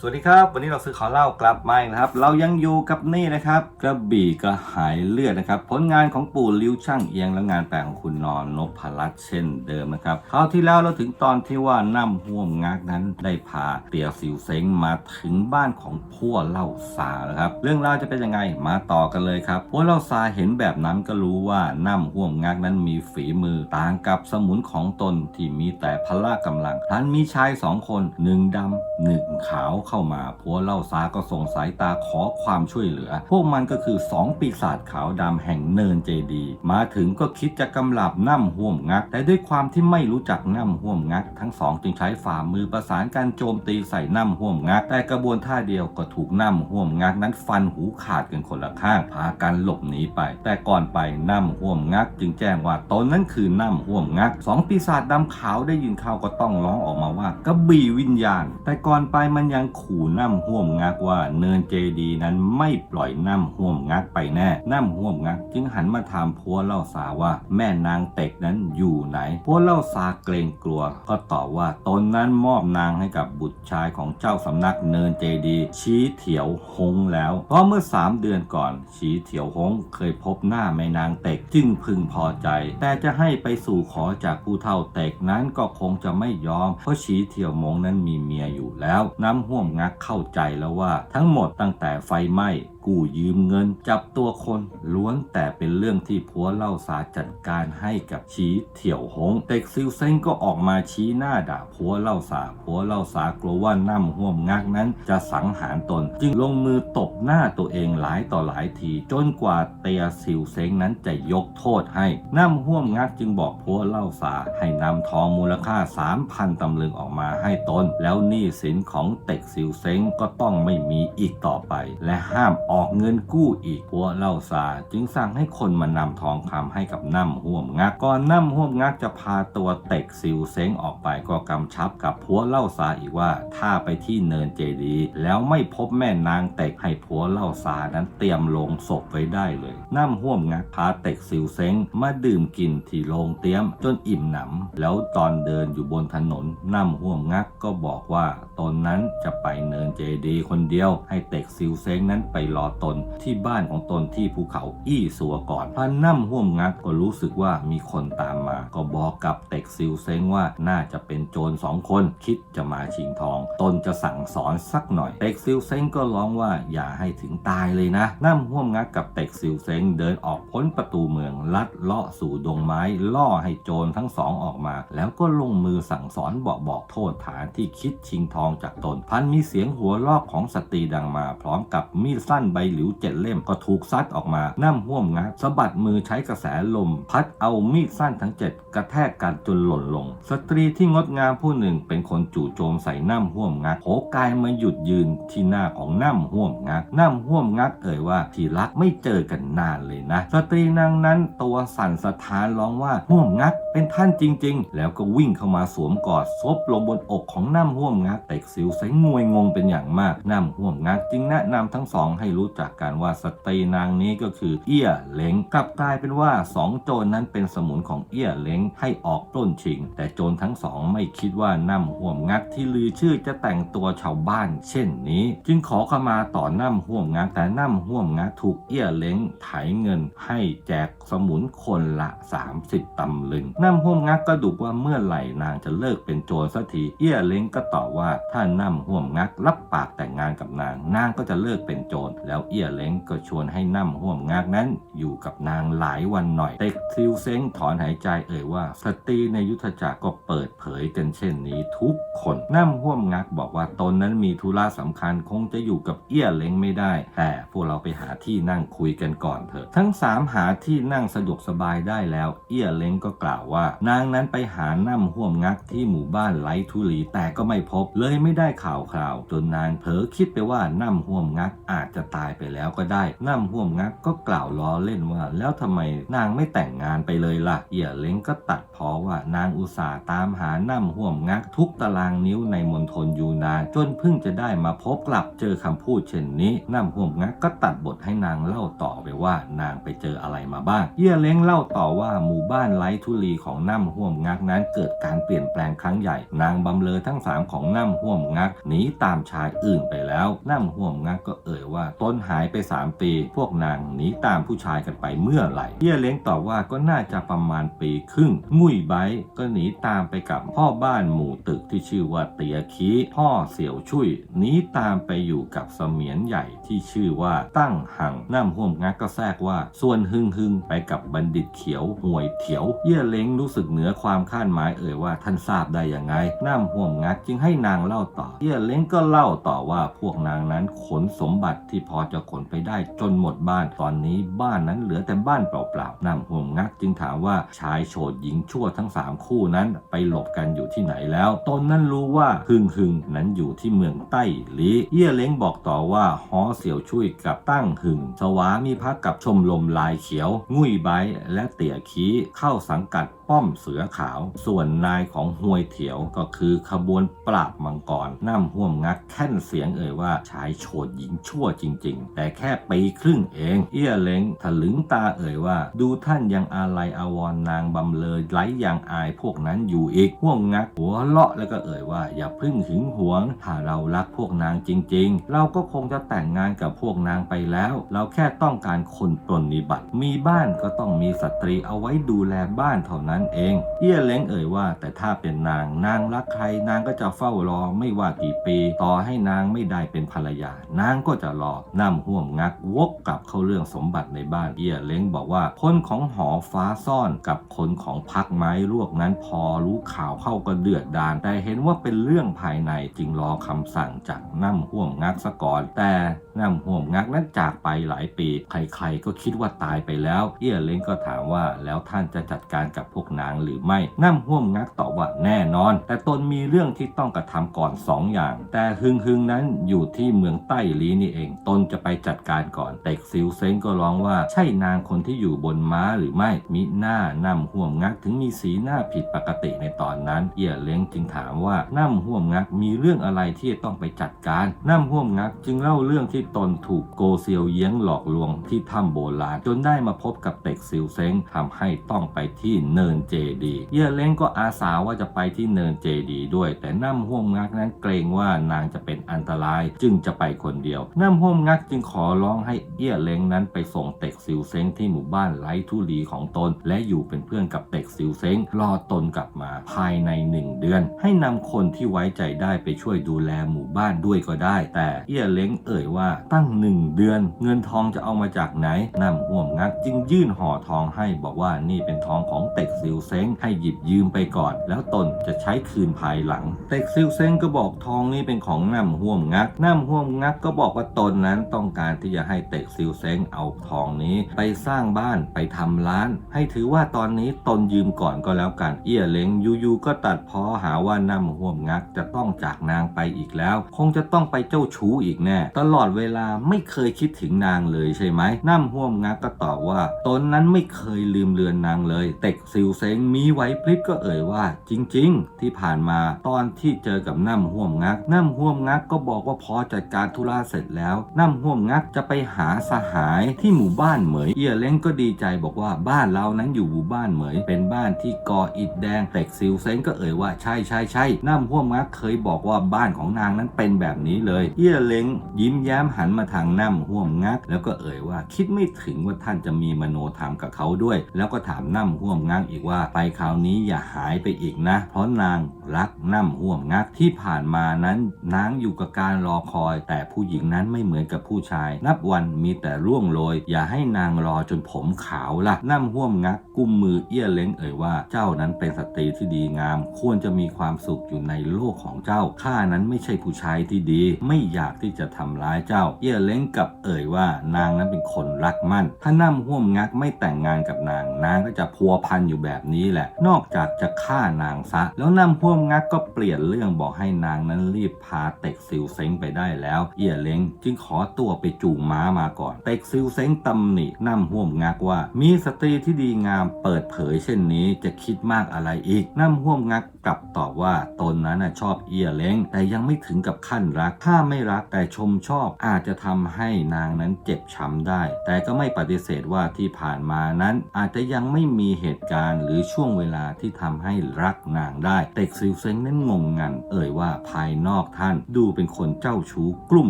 สวัสดีครับ วันนี้เราซื้อขอเล่ากลับมาอีกนะครับ เรายังอยู่กับนี่นะครับ กระบี่กระหายเลือดนะครับ ผลงานของปู่ลิ้วช่างเอียงและงานแปลงของคุณนอนนพรัตน์เช่นเดิมนะครับคราวที่แล้วเราถึงตอนที่ว่าน้ำห่วมงักนั้นได้พาเตียวสิวเซ้งมาถึงบ้านของพัวเล่าซาแล้วครับ เรื่องราวจะเป็นยังไงมาต่อกันเลยครับพัวเล่าซาเห็นแบบนั้นก็รู้ว่าน้ำห่วมงักนั้นมีฝีมือต่างกับสมุนของตนที่มีแต่พละกำลังท่านมีชายสองคนหนึ่งดำหนึ่งขาวเข้ามาพัวเล่าซาก็ส่งสายตาขอความช่วยเหลือ พวกมันก็คือสองปีศาจขาวดำแห่งเนินเจดี มาถึงก็คิดจะกำลับน้ำห่วมงัก แต่ด้วยความที่ไม่รู้จักน้ำห่วมงัก ทั้งสองจึงใช้ฝ่ามือประสานการโจมตีใส่น้ำห่วมงัก แต่กระบวนท่าเดียวก็ถูกน้ำห่วมงักนั้นฟันหูขาดกันคนละข้าง พากันหลบหนีไป แต่ก่อนไปน้ำห่วมงัก จึงแจ้งว่าตนนั้นคือน้ำห่วมงักสองปีศาจดำขาวได้ยินข่าวก็ต้องร้องออกมาว่ากระบี่วิญญาณ แต่ก่อนไปมันยังขู่น้ำห่วมงักว่าเนินเจดีนั้นไม่ปล่อยน้ำห่วมงักไปแน่น้ำห่วมงัก จึงหันมาถามพัวเล่าสาว่า แม่นางเต็กนั้นอยู่ไหนพัวเล่าสาเกรงกลัว ก็ตอบว่าตนนั้นมอบนางให้กับบุตรชายของเจ้าสำนักเนินเจดีชี้เถียวหงแล้วเพราะเมื่อสามเดือนก่อน ชี้เถียวหงเคยพบหน้าแม่นางเต็กจึงพึงพอใจ แต่จะให้ไปสู่ขอจากผู้เฒ่าเต็กนั้นก็คงจะไม่ยอม เพราะชี้เถียวมงนั้นมีเมียอยู่แล้วน้ำห่วมงักเข้าใจแล้วว่าทั้งหมดตั้งแต่ไฟไหม้ กู้ยืมเงิน จับตัวคนล้วนแต่เป็นเรื่องที่ผัวเล่าสาจัดการให้กับชี้เถี่ยวหงเต็กซิลเซ้งก็ออกมาชี้หน้าด่าผัวเล่าสาผัวเล่าสากลัวว่าน้ำห่วมงักนั้นจะสังหารตน จึงลงมือตบหน้าตัวเองหลายต่อหลายที จนกว่าเตียซิลเซ้งนั้นจะยกโทษให้น้ำห่วมงักจึงบอกผัวเล่าสาให้นำทองมูลค่า 3,000ตำลึงออกมาให้ตน แล้วหนี้สินของเต็กซิลเซ้งก็ต้องไม่มีอีกต่อไป และห้ามอออกเงินกู้อีกผัวเล่าสาจึงสั่งให้คนมานำทองคำให้กับน้ำห่วมงักก่อนน้ำห่วมงักจะพาตัวเต็กซิลเซ้งออกไปก็กำชับกับผัวเล่าสาอีกว่าถ้าไปที่เนินเจดีแล้วไม่พบแม่นางเต็กให้ผัวเล่าสานั้นเตรียมลงศพไว้ได้เลยน้ำห่วมงักพาเต็กซิลเซ้งมาดื่มกินที่โรงเตี้ยมจนอิ่มหนำแล้วตอนเดินอยู่บนถนนน้ำห่วมงักก็บอกว่าตนนั้นจะไปเนินเจดีคนเดียวให้เต็กซิลเซ้งนั้นไปรอตนที่บ้านของตนที่ภูเขาอี้สัวก่อนพันน้ำห่วมงักก็รู้สึกว่ามีคนตามมา ก็บอกกับเต็กซิลเซ้งว่าน่าจะเป็นโจรสองคนคิดจะมาชิงทอง ตนจะสั่งสอนสักหน่อยเต็กซิลเซ้งก็ร้องว่าอย่าให้ถึงตายเลยนะน้ำห่วมงักกับเต็กซิลเซ้งเดินออกพ้นประตูเมืองลัดเลาะสู่ดงไม้ล่อให้โจรทั้งสองออกมา แล้วก็ลงมือสั่งสอนบอกบอกโทษฐานที่คิดชิงทองจากตน พันมีเสียงหัวลอกของสตรีดังมา พร้อมกับมีดสั้นใบหลิวเจ็ดเล่มก็ถูกซัดออกมาน้ำห่วมงักสะบัดมือใช้กระแสลม พัดเอามีดสั้นทั้งเจ็ดกระแทกกันจนหล่นลง สตรีที่งดงามผู้หนึ่งเป็นคนจู่โจมใส่น้ำห่วมงักโผกายมาหยุดยืนที่หน้าของน้ำห่วมงักน้ำห่วมงักเอ่ยว่าที่รักไม่เจอกันนานเลยนะ สตรีนางนั้นตัวสั่นสะท้านร้องว่าห่วมงักเป็นท่านจริง ๆ แล้วก็วิ่งเข้ามาสวมกอดซบลงบนอกของน้ำห่วมงักเต็กสิวใสงวยงงเป็นอย่างมากน้ำห่วมงักจึงแนะนำทั้งสองให้รู้จักกันว่าสตรีนางนี้ก็คือเอี้ยเหลงกลับกลายเป็นว่าสองโจรนั้นเป็นสมุนของเอี้ยเหลงให้ออกปล้นชิง แต่โจรทั้งสองไม่คิดว่าน้ำห่วมงักที่ลือชื่อจะแต่งตัวชาวบ้าน เช่นนี้ จึงขอขมาต่อน้ำห่วมงักแต่น้ำห่วมงักถูกเอี้ยเหลงไถเงินให้แจกสมุนคนละ 30 ตำลึงน้ำห่วมงักก็ดุว่าเมื่อไหร่นางจะเลิกเป็นโจรสักทีเอี้ยเหลงก็ตอบว่าถ้าน้ำห่วมงักรับปากแต่งงานกับนางนางก็จะเลิกเป็นโจรแล้วเอี้ยเหลงก็ชวนให้น้ำห่วมงักนั้น อยู่กับนางหลายวันหน่อย เต็กซิวเซ้งถอนหายใจเอ่ยว่า สตรีในยุทธจักรก็เปิดเผยกันเช่นนี้ทุกคนน้ำห่วมงักบอกว่าตนนั้นมีธุระสำคัญคงจะอยู่กับเอี้ยเหลงไม่ได้ แต่พวกเราไปหาที่นั่งคุยกันก่อนเถอะ ทั้งสามหาที่นั่งสะดวกสบายได้แล้ว เอี้ยเหลงก็กล่าวว่า นางนั้นไปหาน้ำห่วมงักที่หมู่บ้านไลทุลีแต่ก็ไม่พบเลยไม่ได้ข่าวคราวจนนางเผลอคิดไปว่าน้ำห่วมงักอาจจะตายไปแล้วก็ได้น้ำห่วมงักก็กล่าวล้อเล่นว่า แล้วทำไมนางไม่แต่งงานไปเลยล่ะเอี่ยเล้งก็ตัดเพอว่านางอุตส่าห์ตามหาน้ำห่วมงักทุกตารางนิ้วในมณฑลยูนานจนเพิ่งจะได้มาพบกลับเจอคำพูดเช่นนี้น้ำห่วมงักก็ตัดบทให้นางเล่าต่อไปว่านางไปเจออะไรมาบ้างเยี่ยเล้งเล่าต่อว่าหมู่บ้านไร้ทุลีของน้ำห่วมงักนั้นเกิดการเปลี่ยนแปลงครั้งใหญ่ นางบำเลอทั้งสามของน้ำห่วมงักหนีตามชายอื่นไปแล้วน้ำห่วมงักก็เอ่ยว่าตนหายไป 3 ปี พวกนางหนีตามผู้ชายกันไปเมื่อไหร่เยี่ยเล้งตอบว่าก็น่าจะประมาณปีครึ่งงุ่ยไบก็หนีตามไปกับพ่อบ้านหมู่ตึกที่ชื่อว่าเตียคีพ่อเสี่ยวชุยหนีตามไปอยู่กับเสมียนใหญ่ที่ชื่อว่าตั้งหังน้ำห่วมงักก็แทรกว่า ส่วนหึงหึงไปกับบัณฑิตเขียวห่วยเถียวเยี่ยเล้งรู้สึกเหนือความคาดหมายเอ่ยว่าท่านทราบได้ยังไงน้ำห่วมงักจึงให้นางเล่าต่อเยี่ยเล้งก็เล่าต่อว่าพวกนางนั้นขนสมบัติที่พออจะขนไปได้จนหมดบ้าน ตอนนี้บ้านนั้นเหลือแต่บ้านเปล่าๆนำห่วมงักจึงถามว่าชายโฉดหญิงชั่วทั้งสามคู่นั้นไปหลบกันอยู่ที่ไหนแล้วตนนั้นรู้ว่าหึงหึงนั้นอยู่ที่เมืองใต้หลีเยี่ยเล้งบอกต่อว่าฮอเสี่ยวช่วยกับตั้งหึงสวามีพักกับชมรมลายเขียว งุยไบและเตี่ยคีเข้าสังกัดป้อมเสือขาว ส่วนนายของหวยเถียวก็คือขบวนปราบมังกรน้ำห่วมงักแค่นเสียงเอ่ยว่าชายโฉดหญิงชั่วจริง ๆ แต่แค่ปีครึ่งเอง เอี้ยเล้งถลึงตาเอ่ยว่า ดูท่านยังอาลัยอาวรนางบำเลยไร้อย่างอายพวกนั้นอยู่อีกห่วงงัก หัวเลาะแล้วก็เอ่ยว่า อย่าพึ่งหึงหวง ถ้าเรารักพวกนางจริง ๆ เราก็คงจะแต่งงานกับพวกนางไปแล้ว เราแค่ต้องการคนปรนนิบัติ มีบ้านก็ต้องมีสตรีเอาไว้ดูแลบ้านเท่านั้นเอง เอี้ยเล้งเอ่ยว่า แต่ถ้าเป็นนาง นางรักใครนางก็จะเฝ้ารอไม่ว่ากี่ปี ต่อให้นางไม่ได้เป็นภรรยา นางก็จะรอนำห่วมงักวกกลับเข้าเรื่องสมบัติในบ้านเอี้ยเล้งบอกว่าคนของหอฟ้าซ่อนกับคนของพักไม้ลวกนั้นพอรู้ข่าวเข้าก็เดือดดานแต่เห็นว่าเป็นเรื่องภายในจึงรอคำสั่งจากน้ำห่วมงักซะก่อน แต่น้ำห่วมงักนั้นจากไปหลายปี ใครๆก็คิดว่าตายไปแล้ว เอี้ยเล้งก็ถามว่าแล้วท่านจะจัดการกับพวกนางหรือไม่น้ำห่วมงักตอบว่าแน่นอน แต่ตนมีเรื่องที่ต้องกระทำก่อนสองอย่าง แต่ฮึงฮึงๆนั้นอยู่ที่เมืองใต้ลีนี่เอง ตนจะไปจัดการก่อนเต็กซิวเซงก็ร้องว่าใช่นางคนที่อยู่บนม้าหรือไม่มิหน้าน้ำห่วมงักถึงมีสีหน้าผิดปกติในตอนนั้น เอี่ยเล้งจึงถามว่าน้ำห่วมงักมีเรื่องอะไรที่จะต้องไปจัดการน้ำห่วมงักจึงเล่าเรื่องที่ตนถูกโกเซียวเยียงหลอกลวงที่ถ้ำโบราณจนได้มาพบกับเต็กซิวเซงทำให้ต้องไปที่เนินเจดีเอี่ยเล้งก็อาสาว่าจะไปที่เนินเจดีย์ด้วย แต่น้ำห่วมงักนั้นเกรงว่านางจะเป็นอันตรายจึงจะไปคนเดียว น้ำห่วมงักจึงขอร้องให้เอี้ยเล้งนั้นไปส่งเต็กซิวเซ้งที่หมู่บ้านไร้ทุลีของตน และอยู่เป็นเพื่อนกับเต็กซิวเซ้งรอตนกลับมาภายในหนึ่งเดือน ให้นำคนที่ไว้ใจได้ไปช่วยดูแลหมู่บ้านด้วยก็ได้ แต่เอี้ยเล้งเอ่ยว่าตั้งหนึ่งเดือน เงินทองจะเอามาจากไหนน้ำห่วมงักจึงยื่นห่อทองให้บอกว่านี่เป็นทองของเต็กซิวเซ้งให้หยิบยืมไปก่อน แล้วตนจะใช้คืนภายหลัง เต็กซิวเซ้งก็บอกทองนี้เป็นของน้ำห่วมงักน้ำห่วมงักก็บอกว่าตนนั้นต้องการที่จะให้เต็กซิวเซ้งเอาทองนี้ไปสร้างบ้านไปทำร้าน ให้ถือว่าตอนนี้ตนยืมก่อนก็แล้วกัน เอี้ยเล้งยูๆก็ตัดพ้อหาว่าน้ำห่วมงักจะต้องจากนางไปอีกแล้ว คงจะต้องไปเจ้าชู้อีกแน่ ตลอดเวลาไม่เคยคิดถึงนางเลยใช่ไหมน้ำห่วมงักก็ตอบว่า ตนนั้นไม่เคยลืมเลือนนางเลย เต็กซิวเซ้งมีไหวพริบก็เอ่ยว่า จริง ๆ ที่ผ่านมาตอนที่เจอกับน้ำห่วมงักน้ำห่วมงักก็บอกว่าพอจัดการธุระเสร็จแล้วน้ำห่วมงักจะไปหาสหายที่หมู่บ้านเหมยเอียเล้งก็ดีใจบอกว่าบ้านเรานั้นอยู่หมู่บ้านเหมย เป็นบ้านที่ก่ออิฐแดงเต็กซิวเซงก็เอ่ยว่าใช่ใช่ใช่น้ำห่วมงักเคยบอกว่าบ้านของนางนั้นเป็นแบบนี้เลย เอียเล้งยิ้มแย้มหันมาทางน้ำห่วมงัก แล้วก็เอ่ยว่าคิดไม่ถึงว่าท่านจะมีมโนธรรมกับเขาด้วย แล้วก็ถามน้ำห่วมงักอีกว่าไปคราวนี้อย่าหายไปอีกนะ เพราะนางรักน้ำห่วมงักที่ผ่านมานั้นนางอยู่กับการรอคอย แต่ผู้หญิงนั้นไม่เหมือนกับผู้ชาย นับวันมีแต่ร่วงโรย อย่าให้นางรอจนผมขาวละ่ะน้ำห่วมงักกุมมือเอี้ยเล้งเอ่ยว่าเจ้านั้นเป็นสตรีที่ดีงาม ควรจะมีความสุขอยู่ในโลกของเจ้าข้านั้นไม่ใช่ผู้ชายที่ดี ไม่อยากที่จะทำร้ายเจ้า เอี้ยเล้งกับเอ่ยว่านางนั้นเป็นคนรักมั่น ถ้าน้ำห่วมงักไม่แต่งงานกับนางนางก็จะพัวพันอยู่แบบแบบนี้แหละ นอกจากจะฆ่านางซะ แล้วนำพ่วงงักก็เปลี่ยนเรื่องบอกให้นางนั้นรีบพาเต็กซิวเซ้งไปได้แล้ว เอี่ยเล้งจึงขอตัวไปจูงม้ามาก่อน เต็กซิวเซ้งตำหนินำห่วมงักว่า มีสตรีที่ดีงามเปิดเผยเช่นนี้จะคิดมากอะไรอีกนำห่วมงักกลับตอบว่าตนนั้นชอบเอี่ยเล้งแต่ยังไม่ถึงกับขั้นรัก ถ้าไม่รักแต่ชมชอบอาจจะทำให้นางนั้นเจ็บช้ำได้ แต่ก็ไม่ปฏิเสธว่าที่ผ่านมานั้นอาจจะยังไม่มีเหตุการณ์หรือช่วงเวลาที่ทำให้รักนางได้เต็กซิวเซ้งนั้นงงงัน เอ่ยว่าภายนอกท่านดูเป็นคนเจ้าชู้กลุ่ม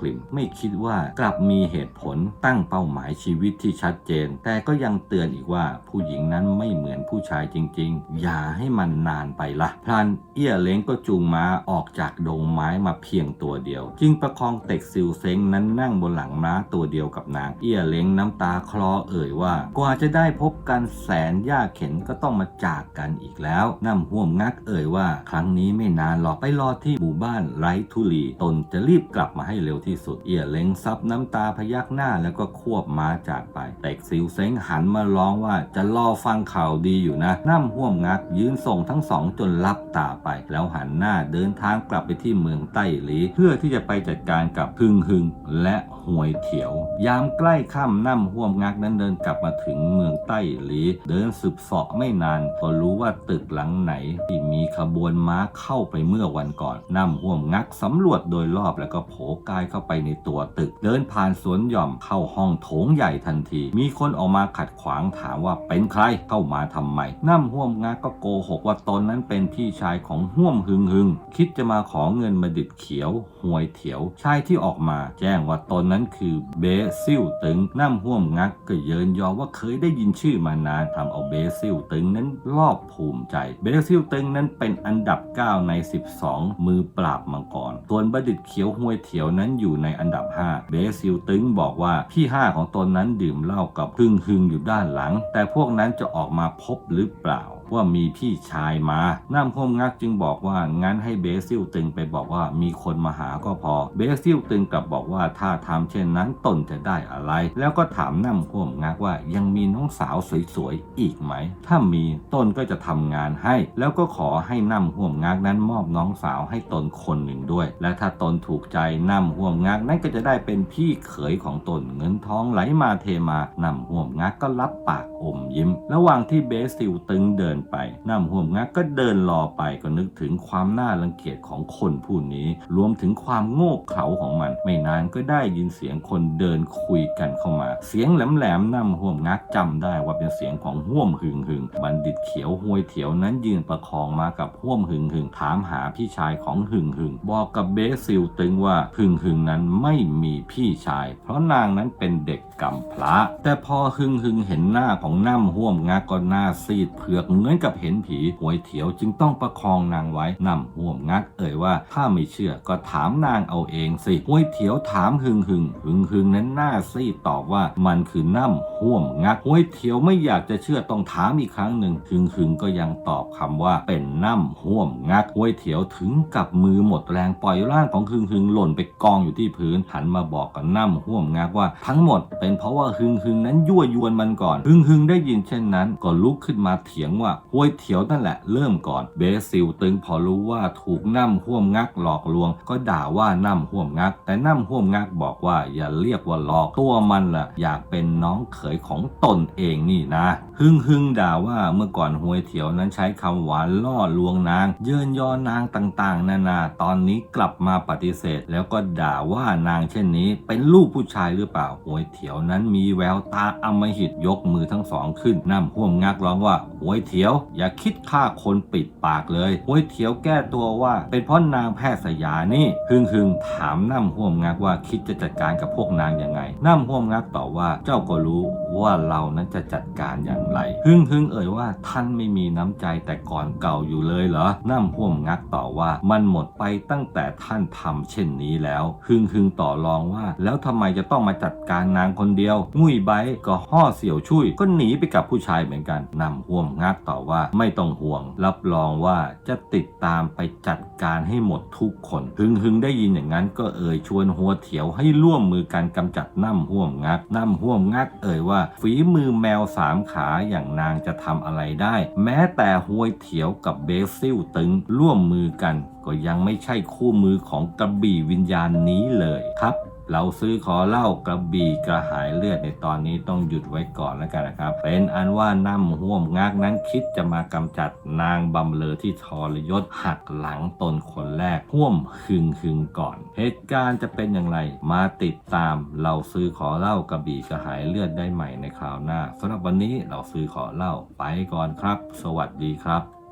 กลิ่ม ไม่คิดว่ากลับมีเหตุผลตั้งเป้าหมายชีวิตที่ชัดเจน แต่ก็ยังเตือนอีกว่าผู้หญิงนั้นไม่เหมือนผู้ชายจริง ๆ อย่าให้มันนานไปละพลันเอี้ยเล้งก็จูงม้าออกจากดงไม้มาเพียงตัวเดียว จึงประคองเต็กซิวเซ้งนั้นนั่งบนหลังม้าตัวเดียวกับนางเอี้ยเล้งน้ำตาคลอเอ่ยว่า กว่าจะได้พบกันแสนยากเข็นก็ต้อง้องมาจากกันอีกแล้วน้ำห่วมงักเอ่ยว่า ครั้งนี้ไม่นานหรอกไปรอที่หมู่บ้านไร้ทุลี ตนจะรีบกลับมาให้เร็วที่สุด เอี้ยเล้งซับน้ำตาพยักหน้าแล้วก็ควบม้าจากไปเต็กซิวเซ้งหันมาร้องว่าจะรอฟังข่าวดีอยู่นะน้ำห่วมงัก ยืนส่งทั้งสองจนลับตาไป แล้วหันหน้าเดินทางกลับไปที่เมืองไต้หลี เพื่อที่จะไปจัดการกับพึงฮึงและหวยเถียว ยามใกล้ค่ำน้ำห่วมงักนั้นเดินกลับมาถึงเมืองไต้หลี เดินสืบเสาะไม่นานก็รู้ว่าตึกหลังไหนที่มีขบวนม้าเข้าไปเมื่อวันก่อนน้ำห่วมงักสำรวจโดยรอบแล้วก็โผกายเข้าไปในตัวตึก เดินผ่านสวนหย่อมเข้าห้องโถงใหญ่ทันที มีคนออกมาขัดขวางถามว่าเป็นใครเข้ามาทำไมน้ำห่วมงักก็โกหกว่าตนนั้นเป็นพี่ชายของห่วมหึงหึงคิดจะมาขอเงินมาดิดเขียวหวยเถียวชายที่ออกมา แจ้งว่าตนนั้นคือเบซิลตึงน้ำห่วมงักก็เยินยอว่าเคยได้ยินชื่อมานานทำเอาเบซิลตึงนั้นรอบภูมิใจเบซิลตึงนั้นเป็นอันดับ 9 ใน 12 มือปราบมังกรส่วนบัณฑิตเขียวห้วยเถียวนั้นอยู่ในอันดับ 5 เบซิลตึงบอกว่าพี่ห้าของตนนั้นดื่มเหล้ากับพึ่งหึงอยู่ด้านหลัง แต่พวกนั้นจะออกมาพบหรือเปล่า ว่ามีพี่ชายมาน้ำพมงักจึงบอกว่างั้นให้เบซิลตึงไปบอกว่ามีคนมาหาก็พอ เบซิลตึงกลับบอกว่าถ้าทำเช่นนั้นตนจะได้อะไร แล้วก็ถามน้ำพมงักว่ายังมีน้องสาวสวยๆอีกไหม ถ้ามีตนก็จะทำงานให้ แล้วก็ขอให้น้ำห่วมงักนั้นมอบน้องสาวให้ตนคนหนึ่งด้วย และถ้าตนถูกใจน้ำห่วมงักนั้นก็จะได้เป็นพี่เขยของตนเงินทองไหลมาเทมาน้ำห่วมงักก็รับปากอมยิ้ม ระหว่างที่เบซิลตึงเดินไปน้ำห่วมงักก็เดินรอไปก็นึกถึงความน่ารังเกียจของคนผู้นี้ รวมถึงความโง่เขลาของมัน ไม่นานก็ได้ยินเสียงคนเดินคุยกันเข้ามา เสียงแหลมๆน้ำห่วมงักจำได้ว่าเป็นเสียงของห่วมหึงหึงบัณฑิตเขียวห้วยเถียวนั้นยืนประคองมากับห่วมหึงหึงถามหาพี่ชายของหึงหึงบอกกับเบซิลตึงว่าหึงหึงนั้นไม่มีพี่ชาย เพราะนางนั้นเป็นเด็กกำพร้าแต่พอหึงหึงเห็นหน้าของน้ำห่วมงักก็หน้าซีดเผือกเหมือนกับเห็นผีหวยเถียวจึงต้องประคองนางไว้น้ำห่วมงัก เอ่ยว่าถ้าไม่เชื่อก็ถามนางเอาเองสิหวยเถียวถามหึงหึงหึงหึงนั้นหน้าซีดตอบว่ามันคือน้ำห่วมงักหวยเถียวไม่อยากจะเชื่อต้องถามอีกครั้งหนึ่งหึงหึงก็ยังตอบคำว่าเป็นน้ำห่วมงักหวยเถียวถึงกับมือหมดแรงปล่อยร่างของหึงหึงหล่นไปกองอยู่ที่พื้นหันมาบอกกับน้ำห่วมงักว่าทั้งหมดเป็นเพราะว่าหึงหึงนั้นยั่วยวนมันก่อนหึงหึงได้ยินเช่นนั้น ก็ลุกขึ้นมาเถียงว่าหวยเถียวนั่นแหละเริ่มก่อน เบซิลตึงพอรู้ว่าถูกน้ำห่วมงักหลอกลวง ก็ด่าว่าน้ำห่วมงัก แต่น้ำห่วมงักบอกว่าอย่าเรียกว่าหลอกตัวมันล่ะ อยากเป็นน้องเขยของตนเองนี่นะหึงหึงด่าว่าเมื่อก่อนหวยเถียวนั้นใช้คำหวานล่อลวงนาง เยินยอนางต่างๆ นานาตอนนี้กลับมาปฏิเสธ แล้วก็ด่าว่านางเช่นนี้ เป็นลูกผู้ชายหรือเปล่าหวยเถียวนั้นมีแววตาอมหิตยกมือทั้งสองขึ้นน้ำห่วมงักร้องว่าหวยเถียว อย่าคิดฆ่าคนปิดปากเลยหวยเถียวแก้ตัวว่า เป็นเพราะนางแพทย์สยานี่หึงหึงถามน้ำห่วมงักว่าคิดจะจัดการกับพวกนางยังไงน้ำห่วมงักตอบว่าเจ้าก็รู้ว่าเรานั้นจะจัดการอย่างไรหึงหึงเอ่ยว่าท่านไม่มีน้ำใจแต่ก่อนเก่าอยู่เลยเหรอน้ำห่วมงักต่อว่ามันหมดไปตั้งแต่ท่านทำเช่นนี้แล้วหึงหึงต่อรองว่า แล้วทำไมจะต้องมาจัดการนางคนเดียว งุยไบก็ห่อเสี่ยวชุยก็หนีไปกับผู้ชายเหมือนกันนำห่วมงักต่อว่าไม่ต้องห่วง รับรองว่าจะติดตามไปจัดการให้หมดทุกคนหึงหึงได้ยินอย่างนั้นก็เอ่ยชวนหัวเถียวให้ร่วมมือกันกำจัดน้ำห่วมงักน้ำห่วมงักเอ่ยว่าว่า ฝีมือแมวสามขาอย่างนางจะทำอะไรได้ แม้แต่หวยเถียวกับเบซิลตึงร่วมมือกัน ก็ยังไม่ใช่คู่มือของกระบี่วิญญาณนี้เลยครับ เราซื้อขอเล่ากระบี่กระหายเลือดในตอนนี้ต้องหยุดไว้ก่อนแล้วกันนะครับ เป็นอันว่าน้ำห่วมงากนั้นคิดจะมากำจัดนางบำเลอที่ทรยศหักหลังตนคนแรกห่วมคึงคึงก่อน เหตุการณ์จะเป็นอย่างไร มาติดตามเราซื้อขอเล่ากระบี่กระหายเลือดได้ใหม่ในคราวหน้าสำหรับวันนี้เราซื้อขอเล่าไปก่อนครับ สวัสดีครับ